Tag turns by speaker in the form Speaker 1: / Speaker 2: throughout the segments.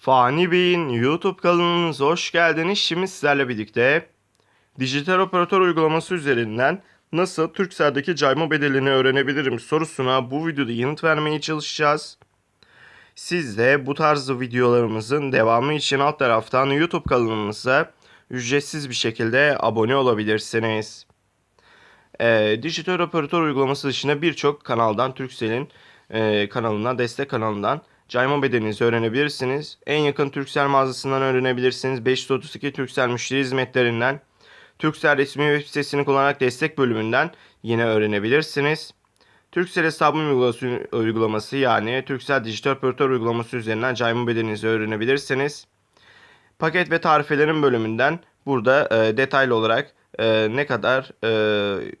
Speaker 1: Fani Bey'in YouTube kanalınıza hoş geldiniz. Şimdi sizlerle birlikte dijital operatör uygulaması üzerinden nasıl Turkcell'deki cayma bedelini öğrenebilirim sorusuna bu videoda yanıt vermeye çalışacağız. Siz de bu tarz videolarımızın devamı için alt taraftan YouTube kanalımıza ücretsiz bir şekilde abone olabilirsiniz. Ee, dijital operatör uygulaması dışında birçok kanaldan Turkcell'in e, kanalından, destek kanalından cayma bedelinizi öğrenebilirsiniz. En yakın Turkcell mağazasından öğrenebilirsiniz. 532 Turkcell müşteri hizmetlerinden, Turkcell resmi web sitesini kullanarak destek bölümünden yine öğrenebilirsiniz. Turkcell hesabım uygulaması, uygulaması yani Turkcell dijital operatör uygulaması üzerinden cayma bedelinizi öğrenebilirsiniz. Paket ve tarifelerin bölümünden burada e, detaylı olarak e, ne kadar e,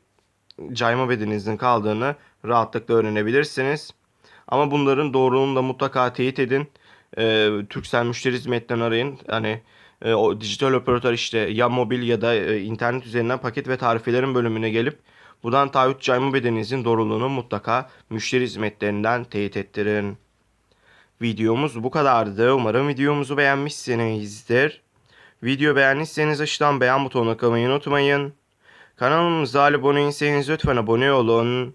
Speaker 1: cayma bedeninizin kaldığını rahatlıkla öğrenebilirsiniz. Ama bunların doğruluğunu da mutlaka teyit edin. E, Turkcell müşteri hizmetlerinden arayın. Hani e, o dijital operatör işte ya mobil ya da e, internet üzerinden paket ve tarifelerin bölümüne gelip buradan taahhüt cayma bedeninizin doğruluğunu mutlaka müşteri hizmetlerinden teyit ettirin. Videomuz bu kadardı. Umarım videomuzu beğenmişsinizdir. Video beğendiyseniz aşağıdan beğen butonuna tıklamayı unutmayın. Kanalımıza abone değilseniz lütfen abone olun.